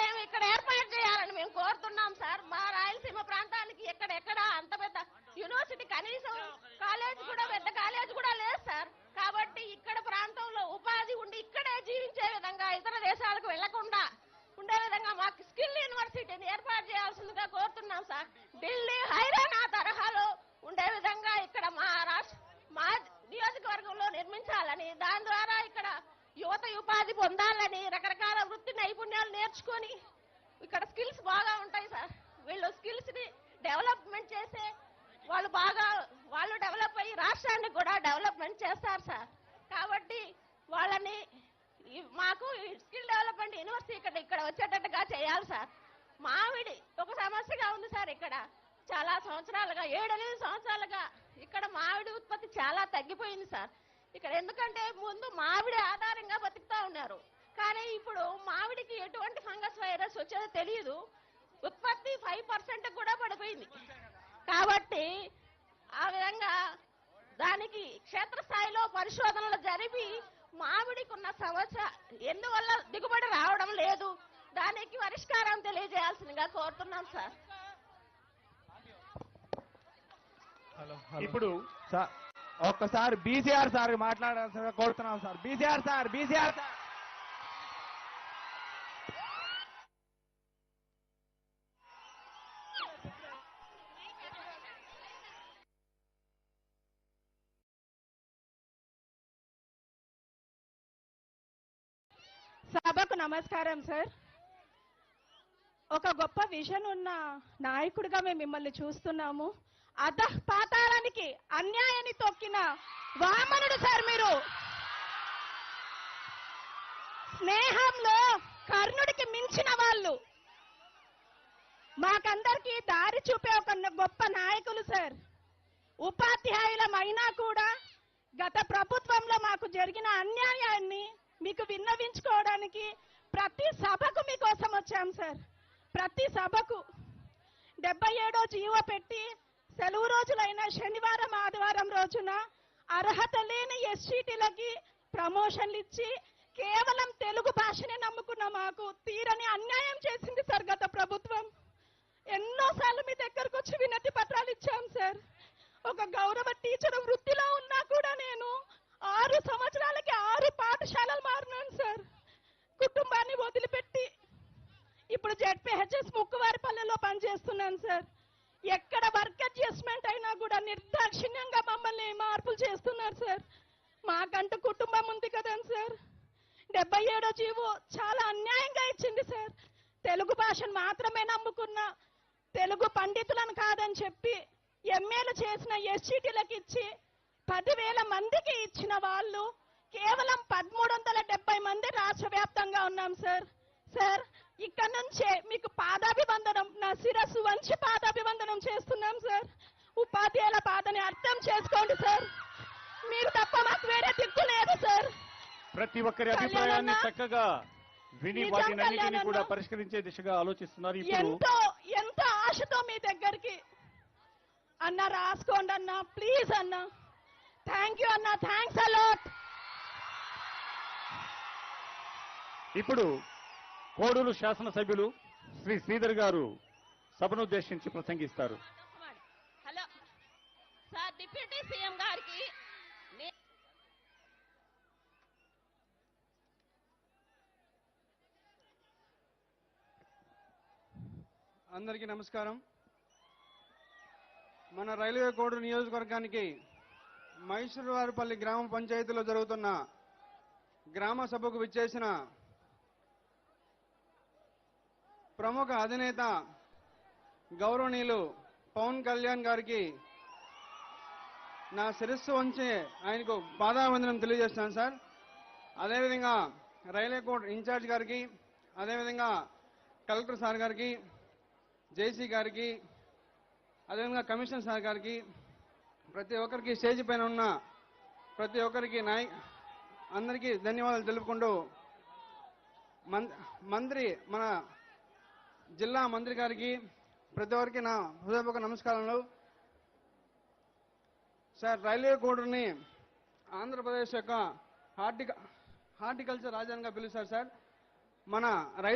మేము ఇక్కడ ఏర్పాటు చేయాలని మేము కోరుతున్నాం సార్. మా రాయలసీమ ప్రాంతానికి ఎక్కడెక్కడ అంత పెద్ద యూనివర్సిటీ కనీసం కాలేజ్ కూడా పెద్ద కాలేజ్ కూడా లేదు సార్. కాబట్టి ఇక్కడ ప్రాంతంలో ఉపాధి ఉండి ఇక్కడే జీవించే విధంగా ఇతర దేశాలకు వెళ్ళకుండా ఉండే విధంగా మాకు స్కిల్ యూనివర్సిటీని ఏర్పాటు చేయాల్సిందిగా కోరుతున్నాం సార్. ఢిల్లీ హైరానా తరహాలో ఉండే విధంగా ఇక్కడ మా రాష్ట్ర మా నియోజకవర్గంలో నిర్మించాలని దాని ద్వారా యువత ఉపాధి పొందాలని రకరకాల వృత్తి నైపుణ్యాలు నేర్చుకొని ఇక్కడ స్కిల్స్ బాగా ఉంటాయి సార్. వీళ్ళు స్కిల్స్ని డెవలప్మెంట్ చేసే వాళ్ళు బాగా వాళ్ళు డెవలప్ అయ్యి రాష్ట్రాన్ని కూడా డెవలప్మెంట్ చేస్తారు సార్. కాబట్టి వాళ్ళని మాకు స్కిల్ డెవలప్మెంట్ యూనివర్సిటీ ఇక్కడ ఇక్కడ వచ్చేటట్టుగా చేయాలి సార్. మామిడి ఒక సమస్యగా ఉంది సార్ ఇక్కడ. చాలా సంవత్సరాలుగా ఏడెనిమిది సంవత్సరాలుగా ఇక్కడ మామిడి ఉత్పత్తి చాలా తగ్గిపోయింది సార్. ఇక్కడ ఎందుకంటే ముందు మామిడి ఆధారంగా బతుకుతా ఉన్నారు. కానీ ఇప్పుడు మామిడికి ఎటువంటి ఫంగస్ వైరస్ వచ్చేదో తెలియదు. ఉత్పత్తి ఫైవ్ పర్సెంట్ కూడా పడిపోయింది. కాబట్టి ఆ విధంగా దానికి క్షేత్రస్థాయిలో పరిశోధనలు జరిపి మామిడికి ఉన్న సమస్య ఎందువల్ల దిగుబడి రావడం లేదు? దానికి పరిష్కారం తెలియజేయాల్సిందిగా కోరుతున్నాం సార్. ఇప్పుడు సార్ ఒక్కసారి బీసీఆర్ సార్ మాట్లాడాల్సిన కోరుతున్నాం sir. BCR sir BCR sir. సభకు నమస్కారం సార్. ఒక గొప్ప విజన్ ఉన్న నాయకుడిగా మేము మిమ్మల్ని చూస్తున్నాము. అధ పాతాళానికి అన్యాయాన్ని తొక్కిన వామనుడు సార్ మీరు. స్నేహంలో కర్ణుడికి మించిన వాళ్ళు. మాకందరికి దారి చూపే ఒక గొప్ప నాయకులు సార్. ఉపాధ్యాయులమైనా కూడా గత ప్రభుత్వంలో మాకు జరిగిన అన్యాయాన్ని మీకు విన్నవించుకోవడానికి ప్రతి సభకు మీకోసం వచ్చాం సార్. ప్రతి సభకు డెబ్బై ఏడో జీవో పెట్టి సెలవు రోజులైన శనివారం ఆదివారం రోజున అర్హత లేని ఎస్సీటీలకి ప్రమోషన్లు ఇచ్చి కేవలం తెలుగు భాషనే నమ్ముకున్న మాకు తీరని అన్యాయం చేసింది సార్ గత ప్రభుత్వం. ఎన్నోసార్లు మీ దగ్గరకు వచ్చి వినతి పత్రాలు ఇచ్చాం సార్. ఒక గౌరవ టీచర్ వృత్తిలో ఉన్నా కూడా నేను ఆరు సంవత్సరాలకి ఆరు పాఠశాలలు మారినాను సార్. కుటుంబాన్ని వదిలిపెట్టి ఇప్పుడు జెడ్పీహెచ్ఎస్ ముక్కువారిపల్లెలో పనిచేస్తున్నాను సార్. ఎక్కడ వర్క్ అడ్జస్ట్మెంట్ అయినా కూడా నిర్దాక్షిణ్యంగా మమ్మల్ని మార్పులు చేస్తున్నారు సార్? మాకంటూ కుటుంబం ఉంది కదా సార్. డెబ్బై ఏడో జీవో చాలా అన్యాయంగా ఇచ్చింది సార్. తెలుగు భాషను మాత్రమే నమ్ముకున్న తెలుగు పండితులను కాదని చెప్పి ఎంఏలు చేసిన ఎస్సీటీలకు ఇచ్చి పదివేల మందికి ఇచ్చిన వాళ్ళు కేవలం పదమూడు వందల డెబ్బై మంది రాష్ట్ర వ్యాప్తంగా ఉన్నాం సార్. సార్ ఇక్కడ నుంచే మీకు పాదాభివందనం నా శిరస్సు వంచి పాదాభివందనం చేస్తున్నాం సార్. ఉపాధ్యాయుల బాధని అర్థం చేసుకోండి సార్. మీరు తప్ప మాకు వేరే దిక్కు లేదు సార్. ప్రతి ఒక్కరి అభిప్రాయాన్ని. చక్కగా విని వాటినన్నిటిని కళ్యాణ్ కూడా. పరిష్కరించే దిశగా ఆలోచిస్తున్నారు ఎంతో ఎంతో ఆశతో మీ దగ్గరికి అన్న రాసుకోండి అన్న ప్లీజ్ అన్న. థ్యాంక్ యూ అన్న. థ్యాంక్స్ అలాట్ ఇప్పుడు కోడూరు శాసనసభ్యులు శ్రీ శ్రీధర్ గారు సభను ఉద్దేశించి ప్రసంగిస్తారు. హలో. సార్ డిప్యూటీ సీఎం గారికి అందరికీ నమస్కారం. మన రైల్వే కోడ్ నియోజకవర్గానికి మైసూరువారిపల్లి గ్రామ పంచాయతీలో జరుగుతున్న గ్రామ సభకు విచ్చేసిన ప్రముఖ అధినేత గౌరవనీయులు పవన్ కళ్యాణ్ గారికి నా శిరస్సు వంచి ఆయనకు బాధావందనం తెలియజేస్తాను సార్. అదేవిధంగా రైల్వే కోర్ట్ ఇన్ఛార్జ్ గారికి అదేవిధంగా కలెక్టర్ సార్ గారికి జేసీ గారికి అదేవిధంగా కమిషనర్ సార్ గారికి ప్రతి ఒక్కరికి స్టేజ్ పైన ఉన్న ప్రతి ఒక్కరికి నాయ అందరికీ ధన్యవాదాలు తెలుపుకుంటూ మం- మంత్రి మన జిల్లా మంత్రి గారికి ప్రతి ఒక్కరికి నా హృదయపూర్వక నమస్కారాలు సార్ రైల్వే కోడ్ని ఆంధ్రప్రదేశ్ యొక్క హార్టిక హార్టికల్చర్ రాజధానిగా పిలుస్తారు సార్. మన రైతు